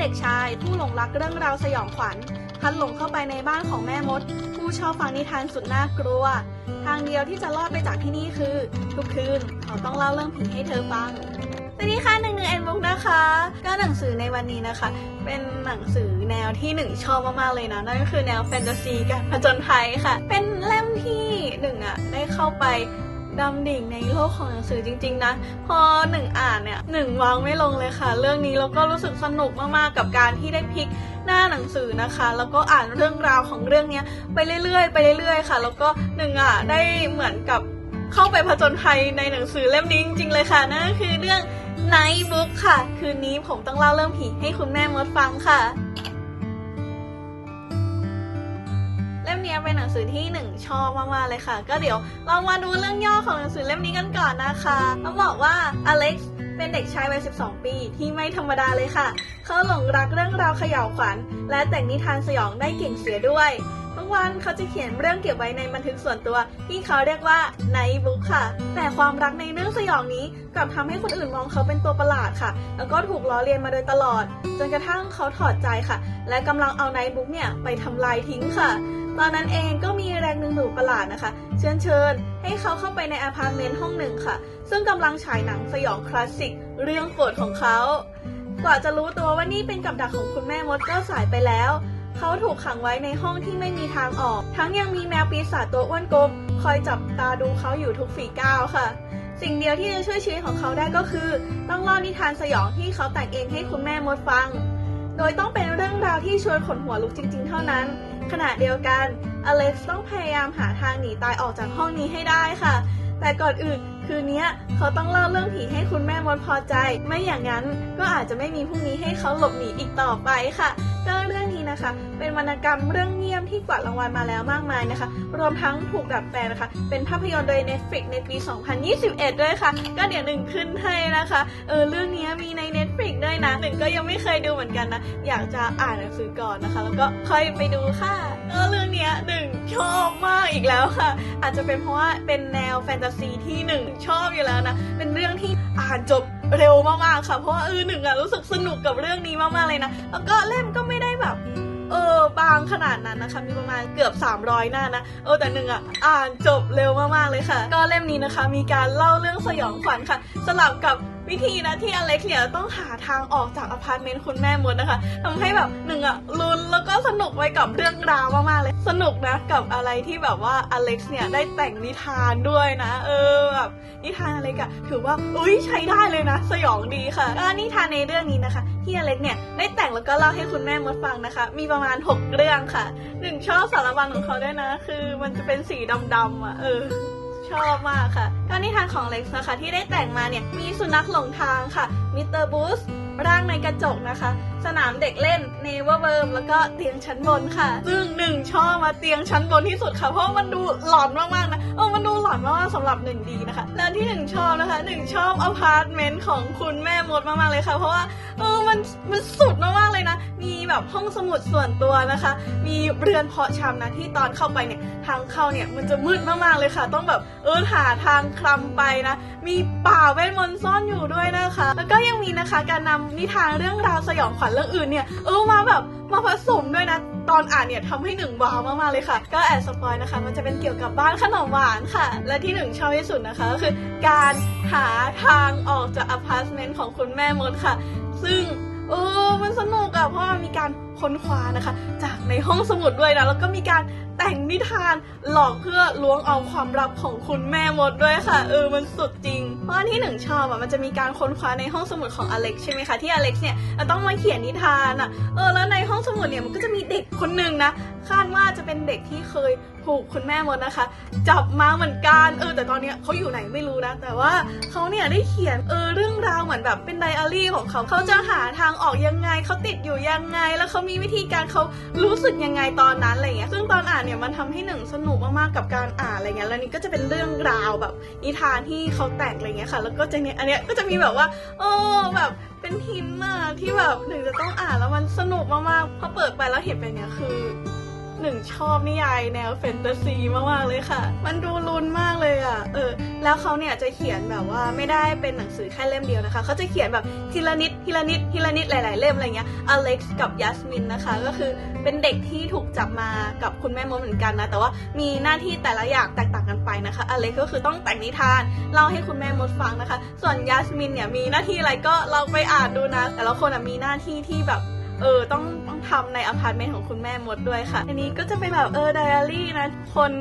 เด็กชาย ผู้หลงรักเรื่องราวสยองขวัญพลันหลงเข้าไปในบ้านของแม่มด ผู้ชอบฟังนิทานสุดน่ากลัว ทางเดียวที่จะรอดไปจากที่นี่คือ ทุกคืนเขาต้องเล่าเรื่องผีให้เธอฟังสวัสดีค่ะหนึ่งหนึ่งแอนบุ๊กนะคะ ก็หนังสือในวันนี้นะคะ เป็นหนังสือแนวที่หนึ่งชอบมากๆเลยนะนั่นก็คือแนวแฟนตาซีกับผจญภัยค่ะ เป็นเล่มที่หนึ่งอะได้เข้าไป ดำดิ่งในโลกของหนังสือจริง ๆ นะ พอหนึ่งอ่านเนี่ยหนึ่งวางไม่ลงเลยค่ะ เรื่องนี้แล้วก็รู้สึกสนุกมากๆกับการที่ได้พลิกหน้าหนังสือนะคะ แล้วก็อ่านเรื่องราวของเรื่องนี้ไปเรื่อยๆไปเรื่อยๆค่ะ แล้วก็หนึ่งอะได้เหมือนกับเข้าไปผจญภัยในหนังสือเล่มนี้จริงๆเลยค่ะนั่นคือเรื่อง Night Book ค่ะ คืนนี้ผมต้องเล่าเรื่องผีให้คุณแม่มดฟังค่ะ นี้เป็นหนังสือที่หนึ่งชอบมากๆเลยค่ะ ก็เดี๋ยวเรามาดูเรื่องย่อของหนังสือเล่มนี้กันก่อนนะคะต้องบอกว่าอเล็กซ์เป็นเด็กชายวัย 12 ปีที่ไม่ธรรมดาเลยค่ะ เขาหลงรักเรื่องราวเขย่าวขวัญ และแต่งนิทานสยองได้เก่งเสียด้วยทุกวันเขาจะเขียนเรื่องเก็บไว้ในบันทึกส่วนตัว ที่เขาเรียกว่าไนบุ๊กค่ะ แต่ความรักในเรื่องสยองนี้กลับทำให้คนอื่นมองเขาเป็นตัวประหลาดค่ะ แล้วก็ถูกล้อเลียนมาโดยตลอด จนกระทั่งเขาถอดใจค่ะ และกำลังเอาไนบุ๊กเนี่ยไปทำลายทิ้งค่ะ ตอนนั้นเองก็มีแรงดึงดูดประหลาดนะคะ เชิญเชิญ ให้เขาเข้าไปในอพาร์ตเมนต์ห้องหนึ่งค่ะ ซึ่งกำลังฉายหนังสยองคลาสสิกเรื่องโปรดของเขา กว่าจะรู้ตัวว่านี่เป็นกับดักของคุณแม่มดก็สายไปแล้ว เขาถูกขังไว้ในห้องที่ไม่มีทางออก ทั้งยังมีแมวปีศาจตัวอ้วนกลม คอยจับตาดูเขาอยู่ทุกฝีก้าวค่ะ สิ่งเดียวที่จะช่วยชีวิตของเขาได้ก็คือ ต้องเล่านิทานสยองที่เขาแต่งเองให้คุณแม่มดฟัง โดยต้องเป็นเรื่องราวที่ชวนขนหัวลุกจริง ๆ เท่านั้น ขณะเดียวกันอเล็กซ์ต้องพยายามหาทางหนีตายออกจากห้องนี้ให้ได้ค่ะ แต่ก่อนอื่นคืนนี้เขาต้องเล่าเรื่องผีให้คุณแม่มดพอใจ ไม่อย่างนั้นก็อาจจะไม่มีพรุ่งนี้ให้เขาหลบหนีอีกต่อไปค่ะก็เรื่องนี้นะคะ เป็นวรรณกรรมเรื่องเงียบที่กวาดรางวัลมาแล้วมากมายนะคะ รวมทั้งถูกดัดแปลงนะคะ เป็นภาพยนตร์โดย Netflix ในปี 2021 ด้วยค่ะ ก็เดี๋ยวหนึ่งขึ้นให้นะคะ เออเรื่องนี้มีใน Netflix ด้วยนะหนึ่งก็ยังไม่เคยดูเหมือนกันนะ อยากจะอ่านหนังสือก่อนนะคะ แล้วก็ค่อยไปดูค่ะเออเรื่องนี้หนึ่งชอบมากอีกแล้วค่ะ อาจจะเป็นเพราะว่าเป็นแนวแฟนตาซีที่หนึ่งชอบอยู่แล้วนะ เป็นเรื่องที่อ่านจบเร็วมากๆค่ะ เพราะว่าเออหนึ่งอะรู้สึกสนุกกับเรื่องนี้มากๆเลยนะ แล้วก็เล่มก็ไม่ได้แบบ เออบางขนาดนั้นนะคะ มีประมาณเกือบ 300 หน้านะเออแต่หนึ่งอะอ่านจบเร็วมากๆเลยค่ะ ก็เล่มนี้นะคะ มีการเล่าเรื่องสยองขวัญค่ะ สลับกับวิธีนะที่อเล็กเนี่ยต้องหาทางออกจากอพาร์ตเมนต์คุณแม่มดนะคะทำให้แบบหนึ่งอะลุ้นแล้วก็สนุกไปกับเรื่องราวมากๆเลย สนุกนะกับอะไรที่แบบว่าอเล็กซ์เนี่ยได้แต่งนิทานด้วยนะ เออแบบนิทานอเล็กอะถือว่าอุ้ยใช้ได้เลยนะ สยองดีค่ะก็นิทานในเรื่องนี้นะคะ ที่อเล็กเนี่ยได้แต่งแล้วก็เล่าให้คุณแม่มดฟังนะคะ มีประมาณ 6 เรื่องค่ะหนึ่งชอบสารบัญของเขาด้วยนะ คือมันจะเป็นสีดำๆอะเออชอบมากค่ะก็นิทานของเล็กซ์นะคะที่ได้แต่งมาเนี่ยมีสุนัขหลงทางค่ะมิสเตอร์บูส ร่างในกระจกนะคะ สนามเด็กเล่นเนเวอร์เบิร์มแล้วก็เตียงชั้นบนค่ะ ซึ่งหนึ่งชอบมาเตียงชั้นบนที่สุดค่ะ เพราะว่ามันดูหลอนมากๆนะเออมันดูหลอนมากๆสำหรับหนึ่งดีนะคะแล้วที่หนึ่งชอบนะคะหนึ่งชอบอพาร์ตเมนต์ของคุณแม่มดมากๆเลยค่ะ เพราะว่าเออมันมันสุดมากๆเลยนะ มีแบบห้องสมุดส่วนตัวนะคะ มีเรือนเพาะชำนะที่ตอนเข้าไปเนี่ยทางเข้าเนี่ยมันจะมืดมากๆเลยค่ะ ต้องแบบเออหาทางคลำไปนะ มีป่าเวทมนต์ซ่อนอยู่ด้วยนะคะ แล้วก็ยังมีนะคะการนำนิทานเรื่องราวสยองขวัญเรื่องอื่นเนี่ยเออมาแบบมาผสมด้วยนะตอนอ่านเนี่ยทำให้หนึ่งว้าวมากๆเลยค่ะ ก็แอบสปอยนะคะ มันจะเป็นเกี่ยวกับบ้านขนมหวานค่ะ และที่หนึ่งชอบที่สุดนะคะก็คือการหาทางออกจากอพาร์ตเมนต์ของคุณแม่มดค่ะ ซึ่งเออมันสนุกอะเพราะมันมีการ ค้นคว้านะคะ จากในห้องสมุดด้วยนะ แล้วก็มีการแต่งนิทานหลอกเพื่อล้วงเอาความลับของคุณแม่มดด้วยค่ะเออมันสุดจริง เพราะที่หนึ่งชอบอะมันจะมีการค้นคว้าในห้องสมุดของอเล็กซ์ใช่ไหมคะที่อเล็กซ์เนี่ยต้องมาเขียนนิทานอะเออแล้วในห้องสมุดเนี่ยมันก็จะมีเด็กคนหนึ่งนะคาดว่าจะเป็นเด็กที่เคยถูกคุณแม่มดนะคะ จับมาเหมือนกันเออแต่ตอนนี้เขาอยู่ไหนไม่รู้นะ แต่ว่าเขาเนี่ยได้เขียนเออเรื่องราวเหมือนแบบเป็นไดอารี่ของเขาเขาจะหาทางออกยังไงเขาติดอยู่ยังไงแล้วเขามีีวิธีการเขารู้สึกยังไงตอนนั้นอะไรเงี้ยซึ่งตอนอ่านเนี่ยมันทำให้หนึ่งสนุกมากๆกับการอ่านอะไรเงี้ยแล้วนี่ก็จะเป็นเรื่องราวแบบนิทานที่เขาแต่งอะไรเงี้ยค่ะ แล้วก็จะเนี่ยอันเนี้ยก็จะมีแบบว่า โอ้แบบเป็นหินน่ะที่แบบหนึ่งจะต้องอ่านแล้วมันสนุกมากๆพอเปิดไปแล้วเห็นไปเนี่ยคือ หนึ่งชอบนิยายแนวแฟนตาซีมากๆเลยค่ะ มันดูลุ้นมากเลยอะ เออ แล้วเขาเนี่ยจะเขียนแบบว่าไม่ได้เป็นหนังสือแค่เล่มเดียวนะคะ เขาจะเขียนแบบทีละนิดทีละนิดทีละนิดหลาย ๆ เล่มอะไรเงี้ย อเล็กซ์กับยัสมินนะคะ ก็คือเป็นเด็กที่ถูกจับมากับคุณแม่มดเหมือนกันนะ แต่ว่ามีหน้าที่แต่ละอย่างแตกต่างกันไปนะคะ อเล็กซ์ก็คือต้องแต่งนิทานเล่าให้คุณแม่มดฟังนะคะ ส่วนยัสมินเนี่ยมีหน้าที่อะไรก็เราไปอ่านดูนะ แต่ละคนมีหน้าที่ที่แบบ เออต้องต้องทำในอพาร์ตเมนต์ของคุณแม่มดด้วยค่ะ อันนี้ก็จะเป็นแบบเออไดอารี่นะ คน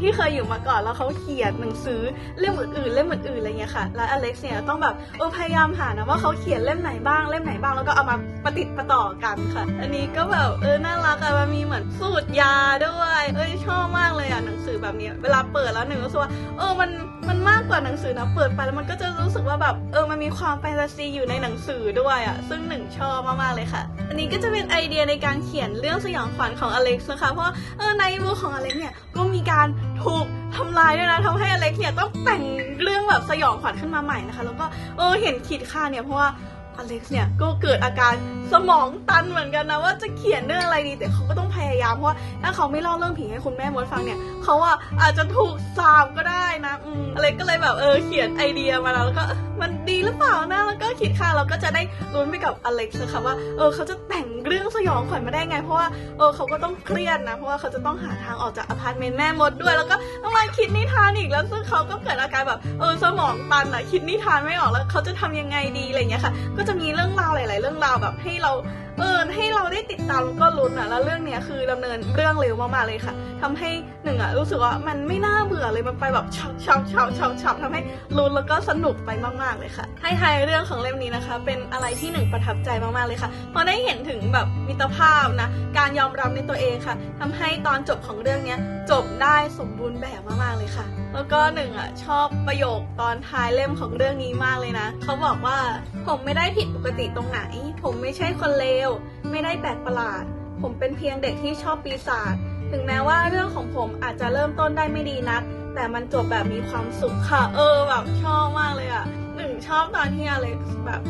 ที่เคยอยู่มาก่อนแล้วเขาเขียนหนังสือเล่มอื่นๆเล่มอื่นๆอะไรเงี้ยค่ะ แล้วอเล็กซ์เนี่ยต้องแบบเออพยายามหานะว่าเขาเขียนเล่มไหนบ้างเล่มไหนบ้างแล้วก็เอามาประติดปต่อกันค่ะ อันนี้ก็แบบเออน่ารักอะมันมีเหมือนสูตรยาด้วย เอ้ยชอบมากเลยอะหนังสือแบบนี้ เวลาเปิดแล้วหนึ่งรู้สึกว่าเออมันมันมากกว่าหนังสือนะเปิดไปแล้วมันก็จะรู้สึกว่าแบบเออมันมีความแฟนตาซีอยู่ในหนังสือด้วยอะซึ่งหนึ่งชอบมากๆเลยค่ะ อันนี้ก็จะเป็นไอเดียในการเขียนเรื่องสยองขวัญของอเล็กซ์นะคะเพราะเออในบุ๊กของอเล็กซ์เนี่ยก็มีการถูกทำลายด้วยนะทำให้อเล็กซ์เนี่ยต้องแต่งเรื่องแบบสยองขวัญขึ้นมาใหม่นะคะ แล้วก็เออเห็นขีดค่าเนี่ยเพราะว่า อเล็กซ์เนี่ยก็เกิดอาการสมองตันเหมือนกันนะว่าจะเขียนเรื่องอะไรดีแต่เขาก็ต้องพยายามเพราะว่าถ้าเขาไม่เล่าเรื่องผีให้คุณแม่มดฟังเนี่ยเขาว่าอาจจะถูกสาบก็ได้นะอืมอเล็กก็เลยแบบเออเขียนไอเดียมาแล้วแล้วก็มันดีหรือเปล่านะแล้วก็คิดค่ะเราก็จะได้ลุ้นไปกับอเล็กซ์นะคะว่าเออเขาจะ เรื่องสยองขวัญมาได้ไง เพราะว่าเออเขาก็ต้องเครียดนะ เพราะว่าเขาจะต้องหาทางออกจากอพาร์ตเมนต์แม่มดด้วย แล้วก็ต้องมาคิดนิทานอีกแล้วซึ่งเขาก็เกิดอาการแบบเออสมองตันอะคิดนิทานไม่ออกแล้วเขาจะทำยังไงดีอะไรเงี้ยค่ะ ก็จะมีเรื่องราวหลาย ๆ เรื่องราวแบบให้เราเออให้เราได้ติดตามแล้วก็ลุ้นอะแล้วเรื่องเนี้ยคือดำเนินเรื่องเร็วมากๆเลยค่ะทำให้หนึ่งอะรู้สึกว่ามันไม่น่าเบื่อเลยมันไปแบบชับชับชับชับชับทำให้ลุ้นแล้วก็สนุกไปมากๆเลยค่ะให้ทายเรื่องของเล่มนี้นะคะ เป็นอะไรที่หนึ่งประทับใจมากๆเลยค่ะพราะได้เห็นถึงแบบมิตรภาพนะการยอมรับในตัวเองค่ะทำให้ตอนจบของเรื่องเนี้ยจบได้สมบูรณ์แบบมากๆเลยค่ะ แล้วก็หนึ่งอะชอบประโยคตอนท้ายเล่มของเรื่องนี้มากเลยนะ เขาบอกว่าผมไม่ได้ผิดปกติตรงไหน ผมไม่ใช่คนเลว ไม่ได้แปลกประหลาด ผมเป็นเพียงเด็กที่ชอบปีศาจ ถึงแม้ว่าเรื่องของผมอาจจะเริ่มต้นได้ไม่ดีนัก แต่มันจบแบบมีความสุขค่ะ เออแบบชอบมากเลยอะหนึ่งชอบตอนที่อเล็กซ์แบบ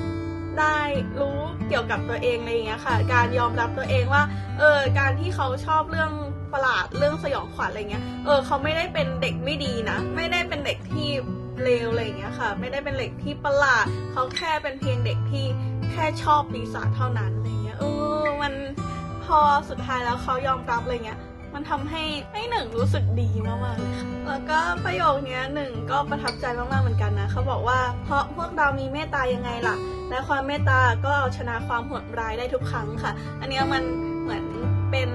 ได้รู้เกี่ยวกับตัวเองอะไรอย่างเงี้ยค่ะ การยอมรับตัวเองว่า เออ การที่เขาชอบเรื่องประหลาดเรื่องสยองขวัญอะไรเงี้ย เออ เขาไม่ได้เป็นเด็กไม่ดีนะ ไม่ได้เป็นเด็กที่เลวอะไรเงี้ยค่ะ ไม่ได้เป็นเด็กที่ประหลาด เขาแค่เป็นเพียงเด็กที่แค่ชอบปีศาจเท่านั้นอะไรเงี้ย เออ มันพอสุดท้ายแล้วเขายอมรับอะไรเงี้ย มันทำให้ให้หนึ่งรู้สึกดีมากๆเลยค่ะแล้วก็ประโยคนี้หนึ่งก็ประทับใจมากๆเหมือนกันนะเขาบอกว่าเพราะพวกเรามีเมตตายังไงล่ะ และความเมตตาก็เอาชนะความโหดร้ายได้ทุกครั้งค่ะ อันเนี้ยมันเหมือนเป็น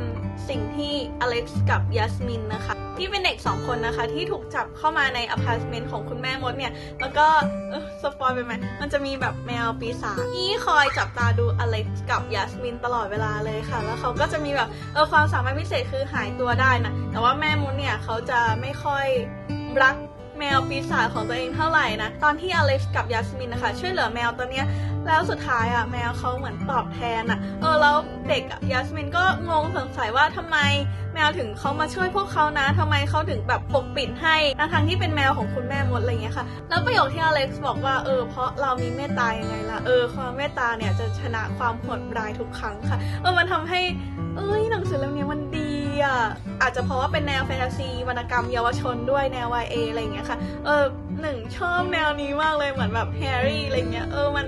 สิ่งที่อเล็กซ์กับยัสมินนะคะ ที่เป็นเด็กสองคนนะคะ ที่ถูกจับเข้ามาในอพาร์ตเมนต์ของคุณแม่มดเนี่ย แล้วก็สปอยไปไหมมันจะมีแบบแมวปีศาจที่คอยจับตาดูอเล็กซ์กับยัสมินตลอดเวลาเลยค่ะ แล้วเขาก็จะมีแบบเออความสามารถพิเศษคือหายตัวได้นะแต่ว่าแม่มดเนี่ยเขาจะไม่ค่อยรัก แมวปีศาจของตัวเองเท่าไหร่นะ ตอนที่อเล็กซ์กับยัสมินนะคะ ช่วยเหลือแมวตัวเนี้ย แล้วสุดท้ายอะแมวเขาเหมือนตอบแทนอะเออแล้วเด็กอะยัสมินก็งงสงสัยว่าทำไมแมวถึงเขามาช่วยพวกเขานะทำไมเขาถึงแบบปกปิดให้ทั้งที่เป็นแมวของคุณแม่มดอะไรเงี้ยค่ะ แล้วประโยคที่อเล็กซ์บอกว่าเออเพราะเรามีเมตตายังไงล่ะ เออความเมตตาเนี่ยจะชนะความโหดร้ายทุกครั้งค่ะ เออมันทำให้เอ้ยหนังสือเล่มนี้มันดี อะอาจจะเพราะว่าเป็นแนวแฟนตาซีวรรณกรรมเยาวชนด้วยแนว YA อะไรอย่างเงี้ยค่ะ เออหนึ่งชอบแนวนี้มากเลยเหมือนแบบแฮร์รี่อะไรเงี้ยเออมัน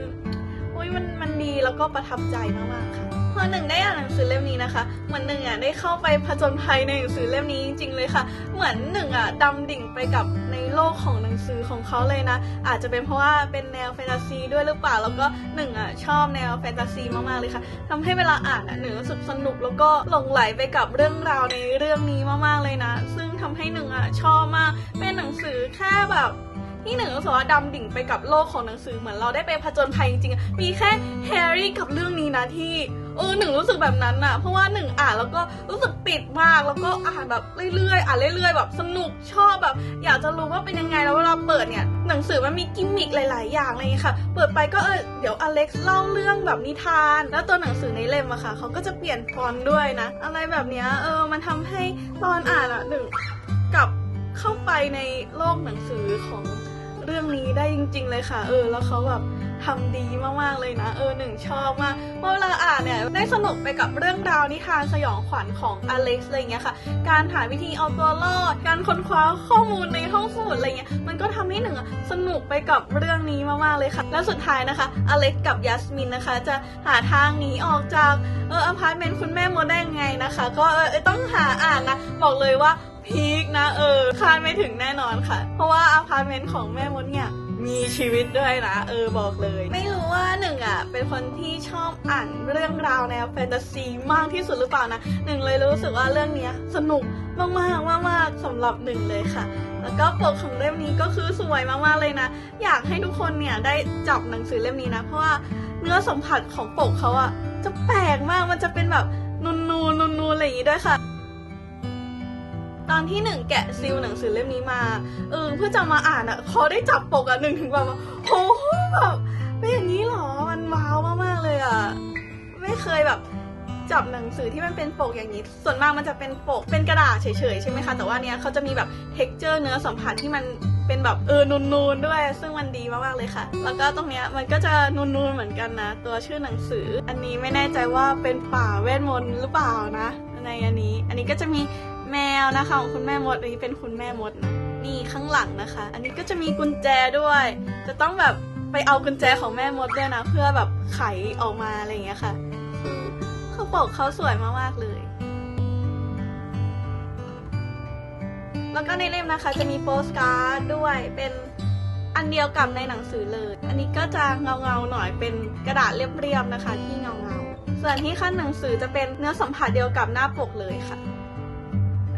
อุ้ยมันมันดีแล้วก็ประทับใจมากๆค่ะ อหนึ่งได้อ่านหนังสือเล่มนี้นะคะ เหมือนหนึ่งอะได้เข้าไปผจญภัยในหนังสือเล่มนี้จริงๆเลยค่ะ เหมือนหนึ่งอะดำดิ่งไปกับในโลกของหนังสือของเขาเลยนะ อาจจะเป็นเพราะว่าเป็นแนวแฟนตาซีด้วยหรือเปล่า แล้วก็หนึ่งอะชอบแนวแฟนตาซีมากๆเลยค่ะทำให้เวลาอ่านอะหนึ่งรู้สึกสนุกแล้วก็หลงไหลไปกับเรื่องราวในเรื่องนี้มากๆเลยนะ ซึ่งทำให้หนึ่งอะชอบมาก เป็นหนังสือแค่แบบที่หนึ่งรู้สึกว่าดำดิ่งไปกับโลกของหนังสือเหมือนเราได้ไปผจญภัยจริงๆ มีแค่แฮร์ร นะที่เออหนึ่งรู้สึกแบบนั้นอะเพราะว่าหนึ่งอ่านแล้วก็รู้สึกติดมากแล้วก็อ่านแบบเรื่อยๆอ่านเรื่อยๆแบบสนุกชอบแบบ อยากจะรู้ว่าเป็นยังไงแล้วเวลาเปิดเนี่ยหนังสือมันมีกิมมิคหลาย ๆ อย่างอะไรอย่างเงี้ยค่ะ เปิดไปก็เออเดี๋ยวอเล็กซ์เล่าเรื่องแบบนิทาน แล้วตัวหนังสือในเล่มอะค่ะเขาก็จะเปลี่ยนฟอนต์ด้วยนะ อะไรแบบเนี้ยเออมันทำให้ตอนอ่านอะหนึ่งกลับเข้าไปในโลกหนังสือของ เรื่องนี้ได้จริง ๆ เลยค่ะ เออ แล้วเขาแบบทำดีมากๆเลยนะ เออหนึ่งชอบมากเพราะเวลาอ่านเนี่ยได้สนุกไปกับเรื่องราวนิทานสยองขวัญของอเล็กซ์อะไรเงี้ยค่ะ การหาวิธีเอาตัวรอด การค้นคว้าข้อมูลในห้องสมุดอะไรเงี้ย มันก็ทำให้หนึ่งสนุกไปกับเรื่องนี้มากๆเลยค่ะ แล้วสุดท้ายนะคะ อเล็กซ์กับยัสมินนะคะ จะหาทางหนีออกจากเอออพาร์ตเมนต์คุณแม่โมได้ยังไงนะคะ ก็เออต้องหาอ่านนะ บอกเลยว่า พีคนะเออคาดไม่ถึงแน่นอนค่ะ เพราะว่าอพาร์ตเมนต์ของแม่มดเนี่ยมีชีวิตด้วยนะ เออบอกเลย ไม่รู้ว่าหนึ่งอะ เป็นคนที่ชอบอ่านเรื่องราวแนวแฟนตาซีมากที่สุดหรือเปล่านะหนึ่งเลยรู้สึกว่าเรื่องนี้สนุกมากมากมากมากๆสำหรับหนึ่งเลยค่ะ แล้วก็ปกของเล่มนี้ก็คือสวยมากๆเลยนะ อยากให้ทุกคนเนี่ยได้จับหนังสือเล่มนี้นะ เพราะว่าเนื้อสัมผัสของปกเขาอะจะแปลกมากมันจะเป็นแบบนูนนูนูนนูอะไรอย่างงี้ด้วยค่ะ ตอนที่หนึ่งแกะซิลหนังสือเล่มนี้มาเออเพื่อจะมาอ่านอะพอได้จับปกอะหนึ่งถึงแบบว่าโอ้โหแบบเป็นอย่างนี้เหรอมันว้าวมากๆเลยอะไม่เคยแบบจับหนังสือที่มันเป็นปกอย่างนี้ ส่วนมากมันจะเป็นปกเป็นกระดาษเฉยๆใช่ไหมคะ แต่ว่าเนี้ยเขาจะมีแบบเท็กเจอร์เนื้อสัมผัสที่มันเป็นแบบเออนูนๆด้วย ซึ่งมันดีมากๆเลยค่ะ แล้วก็ตรงเนี้ยมันก็จะนูนๆเหมือนกันนะ ตัวชื่อหนังสือ อันนี้ไม่แน่ใจว่าเป็นป่าเวทมนต์หรือเปล่านะ ในอันนี้ อันนี้ก็จะมี แมวนะคะของคุณแม่มดอันนี้เป็นคุณแม่มดนะนี่ข้างหลังนะคะ อันนี้ก็จะมีกุญแจด้วย จะต้องแบบไปเอากุญแจของแม่มดด้วยนะ เพื่อแบบไขออกมาอะไรอย่างเงี้ยค่ะคือเขาปกเขาสวยมากๆเลย แล้วก็ในเล่มนะคะจะมีโปสการ์ดด้วยเป็นอันเดียวกับในหนังสือเลย อันนี้ก็จะเงาเงาๆหน่อยเป็นกระดาษเรียบๆนะคะ ที่เงาเงาๆส่วนที่ขั้นหนังสือจะเป็นเนื้อสัมผัสเดียวกับหน้าปกเลยค่ะ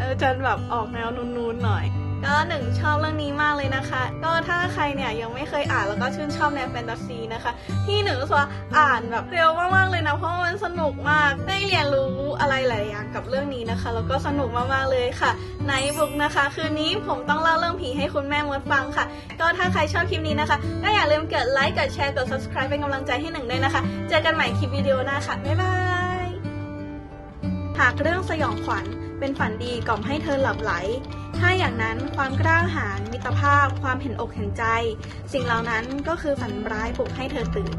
ออจะแบบออกแนวนูนๆหน่อย ก็หนึ่งชอบเรื่องนี้มากเลยนะคะ ก็ถ้าใครเนี่ยยังไม่เคยอ่านแล้วก็ชื่นชอบแนวแฟนตาซีนะคะ ที่หนึ่งรู้สึกว่าอ่านแบบเร็วมากๆเลยนะเพราะมันสนุกมากได้เรียนรู้อะไรหลายอย่างกับเรื่องนี้นะคะ แล้วก็สนุกมากๆเลยค่ะในบุ๊กนะคะ คืนนี้ผมต้องเล่าเรื่องผีให้คุณแม่มดฟังค่ะ ก็ถ้าใครชอบคลิปนี้นะคะก็อย่าลืมกดไลค์กดแชร์กด subscribe เป็นกำลังใจให้หนึ่งด้วยนะคะ เจอกันใหม่คลิปวิดีโอหน้าค่ะบ๊ายบายหากเรื่องสยองขวัญ เป็นฝันดีกล่อมให้เธอหลับไหล ถ้าอย่างนั้นความกล้าหาญมิตรภาพ ความเห็นอกเห็นใจ สิ่งเหล่านั้นก็คือฝันร้ายปลุกให้เธอตื่น